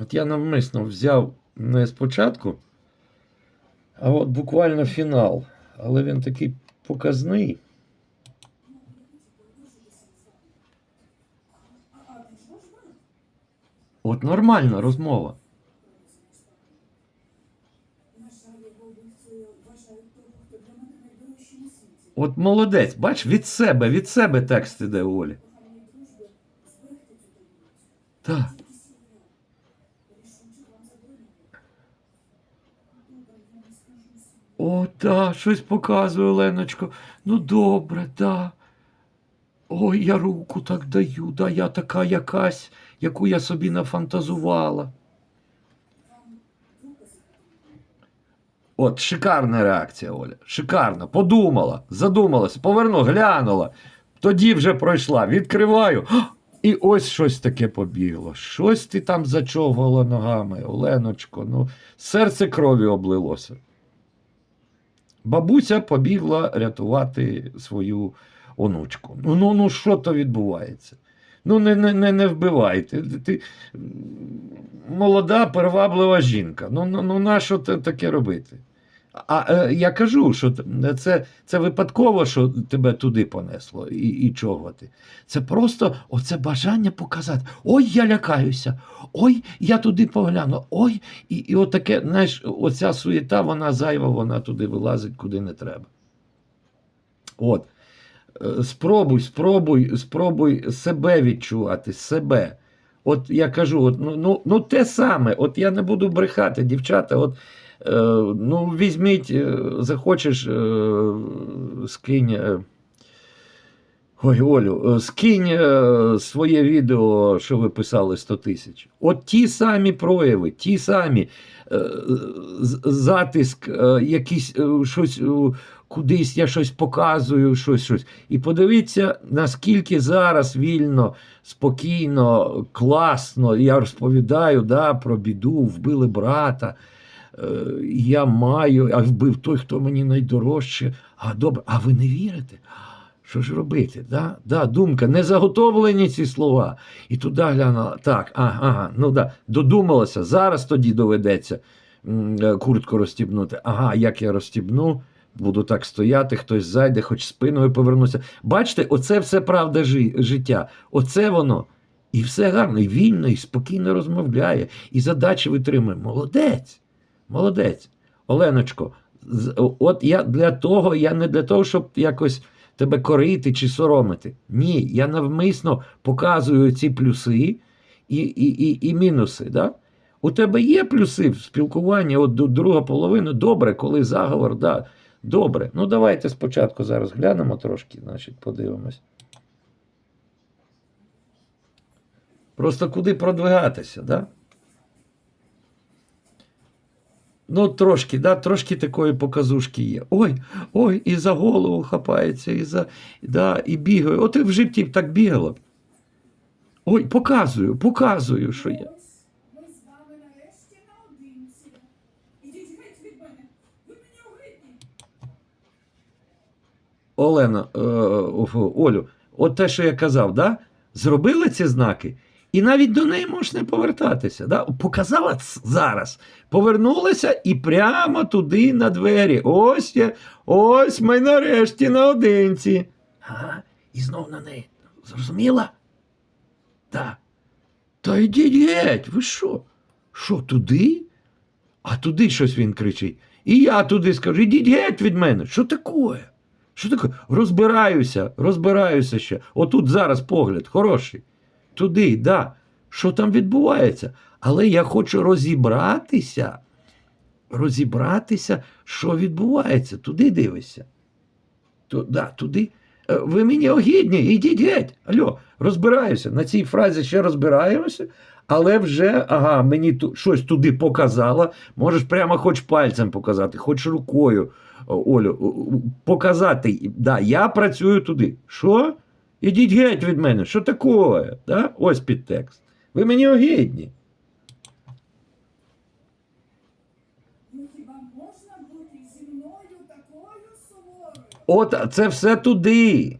От я навмисно взяв не спочатку, а от буквально фінал. Але він такий показний. От нормальна розмова. От молодець, бач, від себе, від себе текст іде Олі. Так. О, та, щось показує Оленочко. Ну добре, да. Ой, я руку так даю, да, я така якась, яку я собі нафантазувала. От, шикарна реакція, Оля. Шикарна. Подумала, задумалась, поверну, глянула. Тоді вже пройшла. Відкриваю. І ось щось таке побігло. Щось ти там зачовгала ногами, Оленочко. Ну, серце крові облилося. Бабуся побігла рятувати свою онучку. Ну, ну, ну що то відбувається? Ну, не, не, не, не вбивайте. Ти, молода, приваблива жінка. Ну, ну, ну на що те таке робити? А е, я кажу, що це, це випадково, що тебе туди понесло, і, і чого ти. Це просто оце бажання показати. Ой, я лякаюся, ой, я туди погляну, ой, і, і отаке, знаєш, оця суєта, вона зайва, вона туди вилазить, куди не треба. От. Е, Спробуй, спробуй, спробуй себе відчувати, себе. От я кажу, от, ну, ну, ну те саме, от я не буду брехати, дівчата, от, ну візьміть, е, захочеш, е, скинь. Е, Ой, Олю, е, скинь е, своє відео, що ви писали 100 тисяч. От ті самі прояви, ті самі е, затиск, е, якісь е, щось е, кудись я щось показую, щось, щось. І подивіться, наскільки зараз вільно, спокійно, класно я розповідаю да, про біду, вбили брата. Е, Я маю, а вбив той, хто мені найдорожче. А добре, а ви не вірите? Що ж робити? Да? Да, думка, не заготовлені ці слова. І туди глянула. Так, ага, ну да, додумалася. Зараз тоді доведеться е, куртку розстібнути. Ага, як я розстібну, буду так стояти, хтось зайде, хоч спиною повернуся. Бачите, оце все правда жи- життя. Оце воно. І все гарно, і вільно, і спокійно розмовляє, і задачі витримує. Молодець. Молодець. Оленочко, от я для того, я не для того, щоб якось тебе корити чи соромити. Ні, я навмисно показую ці плюси і, і, і, і мінуси. Да? У тебе є плюси в спілкуванні, от друга половина, добре, коли заговор, да, добре. Ну давайте спочатку зараз глянемо трошки, значить, подивимось. Просто куди продвигатися, да? Ну, трошки, да, трошки такої показушки є. Ой, ой, і за голову хапається, і за да, і бігає. От і в житті так бігало. Ой, показую, показую, що я. Ми з вами нарешті наодинці. Ідіть геть від мене. Ви мені огидні. Олена, е, Олю, от те, що я казав, да? зробили ці знаки, і навіть до неї можеш не повертатися. Да? Показала зараз, повернулася і прямо туди на двері. Ось я, ось ми нарешті наодинці. Ага, і знов на неї. Зрозуміла? Так. Та йдіть геть, ви що? Що, туди? А туди щось він кричить. І я туди скажу, ідіть геть від мене. Що таке? Що таке? Розбираюся, розбираюся ще. Отут зараз погляд, хороший. Туди, да. Що там відбувається? Але я хочу розібратися. Розібратися, що відбувається. Туди дивишся. Ту, да, туди. Е, Ви мені огідні, ідіть геть. Алло, розбираюся. На цій фразі ще розбираємося, але вже ага, мені ту, щось туди показала. Можеш прямо хоч пальцем показати, хоч рукою, Олю, показати. Да, я працюю туди. Що? Ідіть геть від мене, що таке? Да? Ось підтекст. Ви мені огідні. Ну? От це все туди.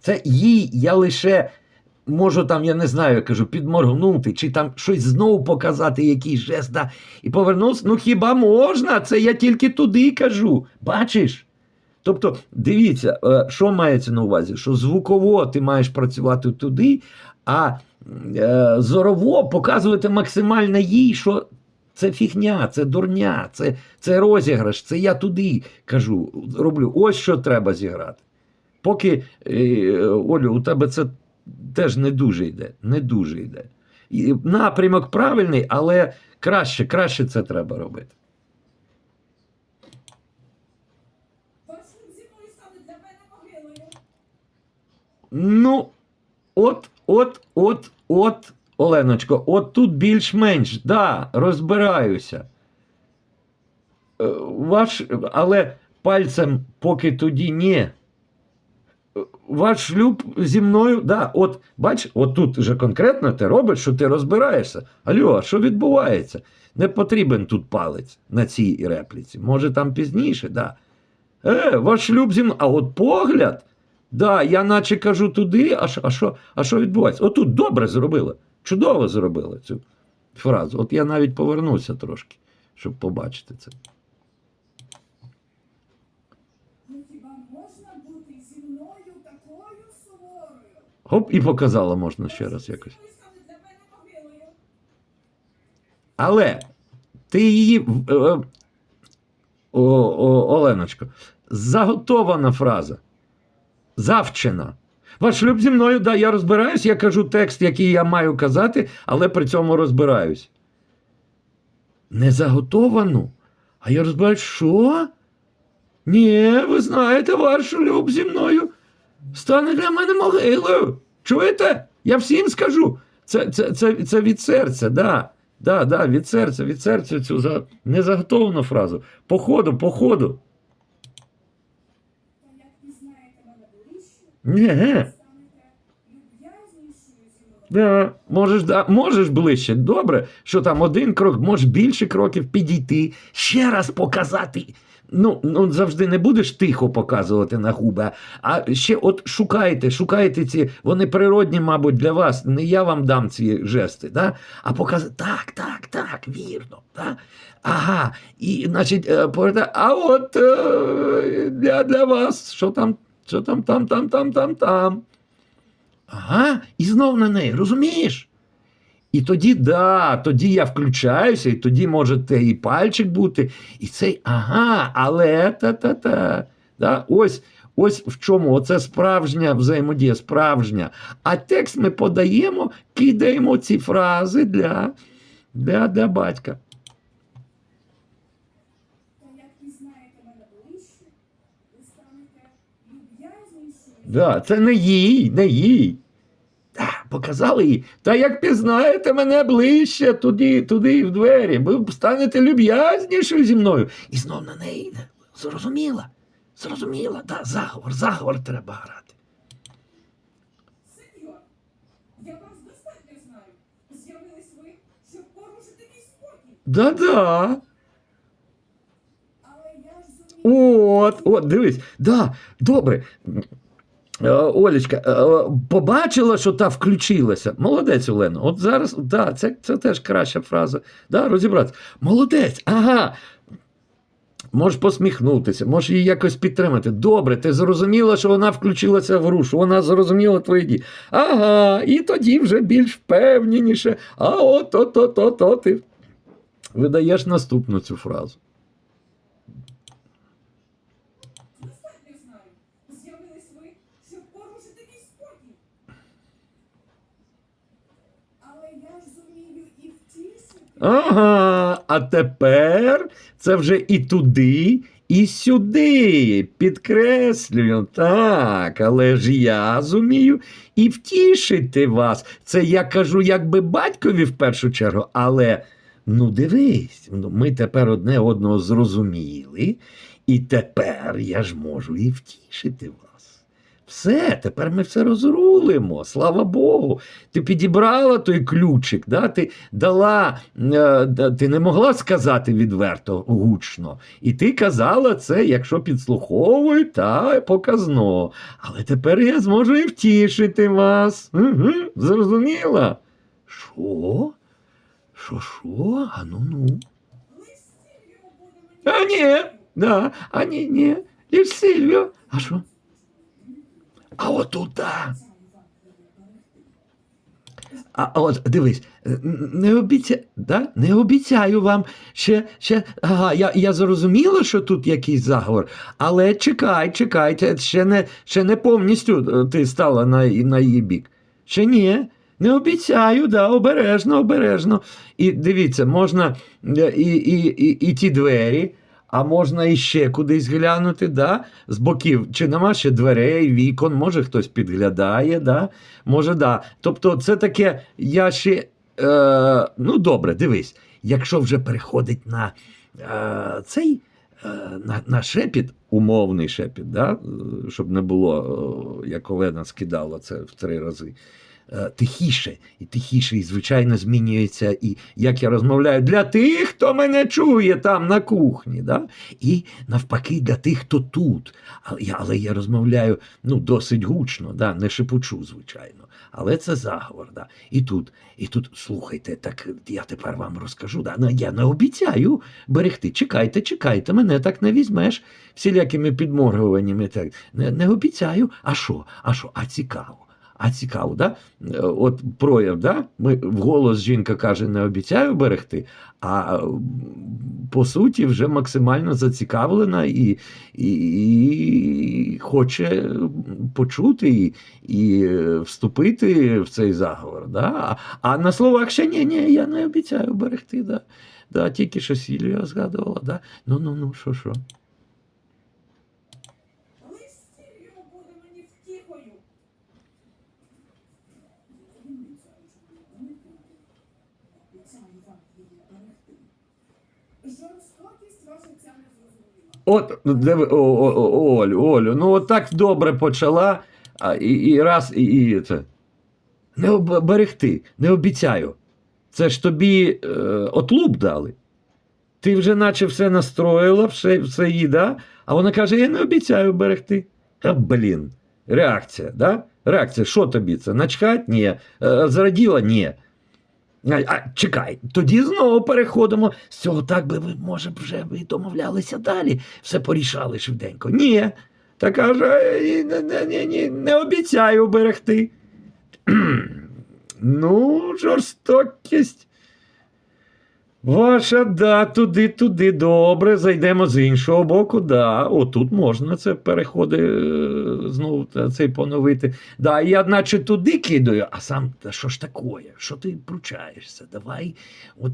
Це їй я лише можу там, я не знаю, я кажу, підморгнути, чи там щось знову показати, якийсь жест, да, і повернувся. Ну хіба можна? Це я тільки туди кажу. Бачиш? Тобто, дивіться, е, що мається на увазі? Що звуково ти маєш працювати туди, а е, зорово показувати максимально їй, що це фігня, це дурня, це, це розіграш, це я туди кажу, роблю. Ось що треба зіграти. Поки, е, Олю, у тебе це теж не дуже йде. Не дуже йде. Напрямок правильний, але краще, краще це треба робити. Ваш шлюб зі мною стане для мене могилою. Ну, от, от, от, от, Оленочко, от тут більш-менш, да, розбираюся. Е, Ваш, але пальцем поки тоді ні. Е, Ваш шлюб зі мною, да, от бач, от тут вже конкретно ти робиш, що ти розбираєшся. Алло, а що відбувається? Не потрібен тут палець на цій репліці. Може, там пізніше, да. Е, ваш шлюб зі мною. А от погляд. Да, я наче кажу туди, а що, а що, а що відбувається? Отут добре зробила. Чудово зробила цю фразу. От я навіть повернуся трошки, щоб побачити це. Ну хіба можна бути зі мною такою суворою? Хоп, і показала можна ще раз якось. Але ти її, е, о, о, Оленочко, заготована фраза, завчена. Ваш шлюб зі мною, да, я розбираюсь, я кажу текст, який я маю казати, але при цьому розбираюсь. Не заготовану. А я розбираюсь, що? Ні, ви знаєте, ваш шлюб зі мною стане для мене могилою. Чуєте? Я всім скажу. Це, це, це, це від серця, да. Да, да, від серця, від серця цю за... незаготовану фразу. По ходу, по ходу. Та як пізнаєте мене ближче, Ні. Да, можеш, да, можеш ближче. Добре, що там один крок, можеш більше кроків підійти, ще раз показати. Ну, ну завжди не будеш тихо показувати на губи, а ще от шукайте, шукайте ці, вони природні, мабуть, для вас. Не я вам дам ці жести, да? а показати так, так, так, вірно. Да? Ага. І, значить, е, а от е, для, для вас, що там, що там, там, там, там, там, там. Ага, і знов на неї, розумієш? І тоді, да, тоді я включаюся, і тоді може і пальчик бути, і цей ага, але та-та-та. Да? Ось, ось в чому оце справжня взаємодія, справжня. А текст ми подаємо, кидаємо ці фрази для, для, для батька. Та як пізнаєте мене ближче, ви станете люб'язнішою. Да, це не їй, не їй. Та, показали їй. Та як пізнаєте мене ближче, туди, туди в двері, ви станете люб'язнішою зі мною. І знов на неї. йде. Зрозуміла? Зрозуміла, да, заговор, заговор треба грати. Сеньор, я вас достатньо знаю. З'явились ви, щоб порушити мій спокій. Да-да. Але я ж зумію. От, от, дивись, да, добре. Е, Олечка, е, побачила, що та включилася. Молодець, Олена. От зараз, да, це, це теж краща фраза. Да, розібратися. Молодець, ага. Можеш посміхнутися, можеш її якось підтримати. Добре, ти зрозуміла, що вона включилася в що вона зрозуміла твої дії. Ага, і тоді вже більш впевненіше. А от, от, от, от, от, ти видаєш наступну цю фразу. Достатньо знаю. З'явились ви, щоб порушити мій спокій. Але я ж зумію і втішити. Ага, а тепер це вже і туди, і сюди. Підкреслюю, так, але ж я зумію і втішити вас. Це я кажу якби батькові в першу чергу, але ну дивись, ну, ми тепер одне одного зрозуміли, і тепер я ж можу і втішити вас. Все, тепер ми все розрулимо. Слава Богу. Ти підібрала той ключик, да? ти дала, е, ти не могла сказати відверто гучно. І ти казала це, якщо підслуховують, та показно. Але тепер я зможу і втішити вас. Угу, зрозуміла? Що? Що, що? А ну ну. Сільвіо. А ні, да, а ні, ні. Ліж Сильвіо. А що? А отуда. А от дивись, не обіця... да? не обіцяю вам ще, ще... Ага, я, я зрозуміла, що тут якийсь заговор, але чекай, чекай, ще не, ще не повністю е, ти стала на, на її бік. Ще ні. Не обіцяю, да, обережно, обережно. І дивіться, можна е, і, і, і, і ті двері, а можна іще кудись глянути, да? з боків. Чи нема ще дверей, вікон, може хтось підглядає, да? може, да. Тобто, це таке, я ще. Е, ну, добре, дивись, якщо вже переходить на е, цей. е, На, на шепіт, умовний шепіт, да? е, щоб не було, е, як Олена скидала це в три рази. Е, Тихіше і тихіше, і звичайно змінюється, і як я розмовляю для тих, хто мене чує там на кухні, да? і навпаки для тих, хто тут. Але я, але я розмовляю ну, досить гучно, да? не шепочу, звичайно. Але це заговор. Да? І тут, і тут, слухайте, так я тепер вам розкажу. Да? Ну, я не обіцяю берегти. Чекайте, чекайте, мене так не візьмеш всілякими підморгуваннями. Так. Не, не обіцяю. А що? А що? А цікаво. А цікаво, да? Е, От прояв, да? Ми вголос жінка каже, не обіцяю берегти, а по суті вже максимально зацікавлена і, і, і хоче почути і, і вступити в цей заговор. Да? А, а на словах ще ні, ні, я не обіцяю берегти. Да? Да, тільки що Сільвія згадувала, да? ну ну ну, що що. Лиш Сільвіо буде мені втіхою. Обіцяю вам її берегти. Жорстокість ваша ця не зрозуміла. От, ну, диви, о, о, о, Олю, Олю, ну от так добре почала, а, і, і раз, і, і це. Не об- берегти, не обіцяю. Це ж тобі е, отлуп дали. Ти вже наче все настроїла, все, все їй, а вона каже: я не обіцяю берегти. А, блін, реакція, да? Реакція, що тобі це? Начхать? Ні. Е, зраділа? Ні. А, а, чекай, тоді знову переходимо. З цього так би ви, може, вже ви домовлялися далі, все порішали швиденько. Ні. Та каже, «Е, не, не, не, не, не обіцяю берегти. ну, жорстокість. Ваша, да, туди, туди, добре, зайдемо з іншого боку, да. Отут можна це переходи е, знову цей поновити. Да, я наче туди кидаю, а сам, та що ж такое? Що ти пручаєшся? Давай, от